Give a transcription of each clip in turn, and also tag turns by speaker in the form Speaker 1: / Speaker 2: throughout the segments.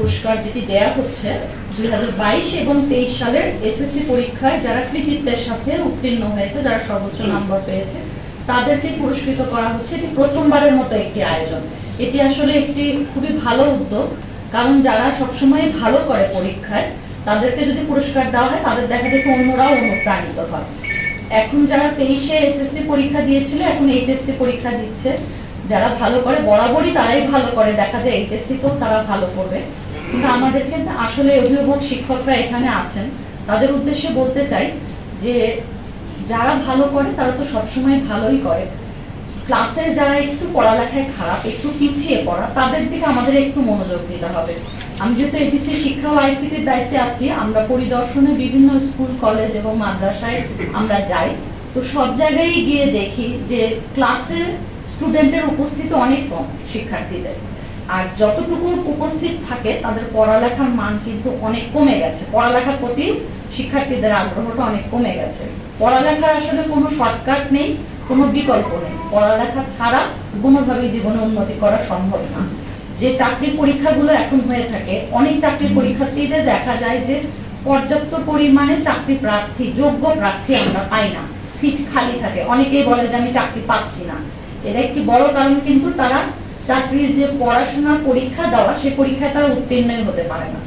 Speaker 1: পুরস্কার যেটি দেয়া হচ্ছে দুই হাজার বাইশ এবং তেইশ সালের এসএসসি পরীক্ষায় যারা কৃতিত্বের সাথে উত্তীর্ণ হয়েছে, যারা সর্বোচ্চ নাম্বার পেয়েছে, তাদেরকে পুরস্কৃত করা হচ্ছে। এটি প্রথমবারের মতো একটি আয়োজন। এটি আসলে একটি খুবই ভালো উদ্যোগ, কারণ যারা সবসময় ভালো করে পরীক্ষায়, তাদেরকে যদি পুরস্কার দেওয়া হয়, তাদের দেখা দেখে অন্যরাও অনুপ্রাণিত হয়। এখন যারা তেইশে এসএসসি পরীক্ষা দিয়েছিল, এখন এইচএসসি পরীক্ষা দিচ্ছে, যারা ভালো করে, বরাবরই তারাই ভালো করে, দেখা যায় এইচএসসি তো তারা ভালো করবে। কিন্তু আমাদেরকে না আসলে অভিভাবক শিক্ষকরা এখানে আছেন। তাদের উদ্দেশ্যে বলতে চাই যে, যারা ভালো করে, তারা তো সবসময় ভালোই করে। ক্লাসে যারা একটু পড়ালেখায় খারাপ, একটু পিছিয়ে পড়া, তাদের দিকে আমাদের একটু মনোযোগ দিতে হবে। আমি যেহেতু এডিসি শিক্ষা ও আইসিটির দায়িত্বে আছি, আমরা পরিদর্শনে বিভিন্ন স্কুল, কলেজ এবং মাদ্রাসায় আমরা যাই। তো সব জায়গায় গিয়ে দেখি যে, ক্লাসে স্টুডেন্টের উপস্থিতি অনেক কম শিক্ষার্থীদের। আর যতটুকু উপস্থিত থাকে, তাদের পড়ালেখার মান কিন্তু অনেক কমে গেছে। পড়ালেখার প্রতি শিক্ষার্থীদের আগ্রহটা অনেক কমে গেছে। পড়ালেখার আসলে কোনো শর্টকাট নেই, কোনো বিকল্প নেই। পড়ালেখা ছাড়া কোনোভাবেই জীবনে উন্নতি করা সম্ভব না। যে চাকরি পরীক্ষাগুলো এখন হয়ে থাকে, অনেক চাকরি পরীক্ষার্থীদের দেখা যায় যে পর্যাপ্ত পরিমাণে চাকরি প্রার্থী, যোগ্য প্রার্থী আমরা পাই না। সিট খালি থাকে। অনেকেই বলে যে আমি চাকরি পাচ্ছি না। এর একটি বড় কারণ কিন্তু তারা চাকরির যে পড়াশোনার পরীক্ষা দেওয়া সেই পরীক্ষায় তারা উত্তীর্ণই হতে পারে না।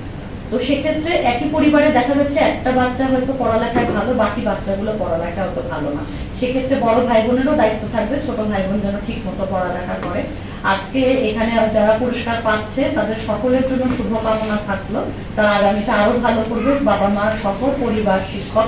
Speaker 1: তো সেক্ষেত্রে একই পরিবারে দেখা যাচ্ছে একটা বাচ্চা হয়তো পড়ালেখায় ভালো, বাকি বাচ্চাগুলো পড়ালেখা হয়তো ভালো না। সেক্ষেত্রে বড় ভাই বোনেরও দায়িত্ব থাকবে, ছোট ভাই বোন যেন ঠিক মতো পড়ালেখা করে। আজকে এখানে যারা পুরস্কার পাচ্ছে, তাদের সকলের জন্য শুভকামনা থাকল। তারা আগামীতে আরও ভালো করবে। বাবা মা সকল পরিবার, শিক্ষক